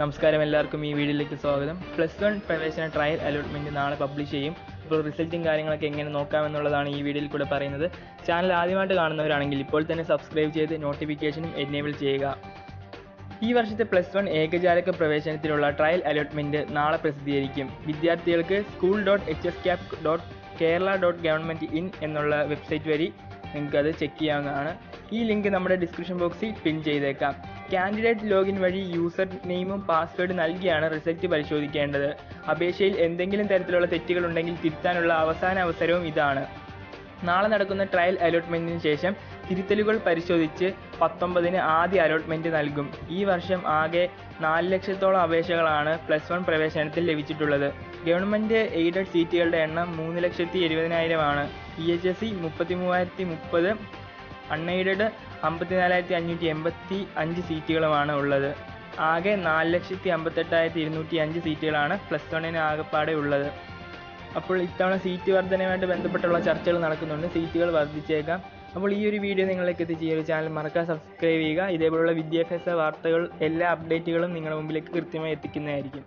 നമസ്കാരം എല്ലാവർക്കും ഈ വീഡിയോയിലേക്ക് സ്വാഗതം. പ്ലസ് വൺ പ്രവേശന ട്രയൽ അലോട്ട്മെന്റ് നാളെ പബ്ലിഷ് ചെയ്യും. അപ്പോൾ റിസൾട്ടും കാര്യങ്ങളൊക്കെ എങ്ങനെ നോക്കാമെന്നുള്ളതാണ് ഈ വീഡിയോയിൽ കൂടെ പറയുന്നത്. ചാനൽ ആദ്യമായിട്ട് കാണുന്നവരാണെങ്കിൽ ഇപ്പോൾ തന്നെ സബ്സ്ക്രൈബ് ചെയ്ത് നോട്ടിഫിക്കേഷനും എനേബിൾ ചെയ്യുക. ഈ വർഷത്തെ പ്ലസ് വൺ ഏകജാലക പ്രവേശനത്തിനുള്ള ട്രയൽ അലോട്ട്മെന്റ് നാളെ പ്രസിദ്ധീകരിക്കും. വിദ്യാർത്ഥികൾക്ക് school dot H S cap dot Kerala dot government in എന്നുള്ള വെബ്സൈറ്റ് വഴി നിങ്ങൾക്കത് ചെക്ക് ചെയ്യാവുന്നതാണ്. ഈ ലിങ്ക് നമ്മുടെ ഡിസ്ക്രിപ്ഷൻ ബോക്സിൽ പിൻ ചെയ്തേക്കാം. കാൻഡിഡേറ്റ് ലോഗിൻ വഴി യൂസർ നെയിമും പാസ്വേഡ് നൽകിയാണ് റിസൾട്ട് പരിശോധിക്കേണ്ടത്. അപേക്ഷയിൽ എന്തെങ്കിലും തരത്തിലുള്ള തെറ്റുകൾ ഉണ്ടെങ്കിൽ തിരുത്താനുള്ള അവസാന അവസരവും ഇതാണ്. നാളെ നടക്കുന്ന ട്രയൽ അലോട്ട്മെന്റിന് ശേഷം തിരുത്തലുകൾ പരിശോധിച്ച് പത്തൊമ്പതിന് ആദ്യ അലോട്ട്മെന്റ് നൽകും. ഈ വർഷം ആകെ നാല് ലക്ഷത്തോളം അപേക്ഷകളാണ് പ്ലസ് വൺ പ്രവേശനത്തിൽ ലഭിച്ചിട്ടുള്ളത്. ഗവൺമെന്റ് എയ്ഡഡ് സീറ്റുകളുടെ എണ്ണം മൂന്ന് ലക്ഷത്തി എഴുപതിനായിരമാണ്. ഇ എച്ച് എസ് സി മുപ്പത്തി മൂവായിരത്തി മുപ്പത് അൺഎയ്ഡഡ് അമ്പത്തിനാലായിരത്തി അഞ്ഞൂറ്റി എൺപത്തി അഞ്ച് സീറ്റുകളുമാണ് ഉള്ളത്. ആകെ നാല് ലക്ഷത്തി അമ്പത്തെട്ടായിരത്തി ഇരുന്നൂറ്റി അഞ്ച് സീറ്റുകളാണ് പ്ലസ് വണ്ണിന് ആകെപ്പാടെ ഉള്ളത്. അപ്പോൾ ഇത്തവണ സീറ്റ് വർധനയുമായിട്ട് ബന്ധപ്പെട്ടുള്ള ചർച്ചകൾ നടക്കുന്നുണ്ട്. സീറ്റുകൾ വർദ്ധിച്ചേക്കാം. അപ്പോൾ ഈ ഒരു വീഡിയോ നിങ്ങളിലേക്ക് എത്തിച്ച് ചാനൽ മറക്കാതെ സബ്സ്ക്രൈബ് ചെയ്യുക. ഇതേപോലുള്ള വിദ്യാഭ്യാസ വാർത്തകൾ എല്ലാ അപ്ഡേറ്റുകളും നിങ്ങളുടെ മുമ്പിലേക്ക് കൃത്യമായി എത്തിക്കുന്നതായിരിക്കും.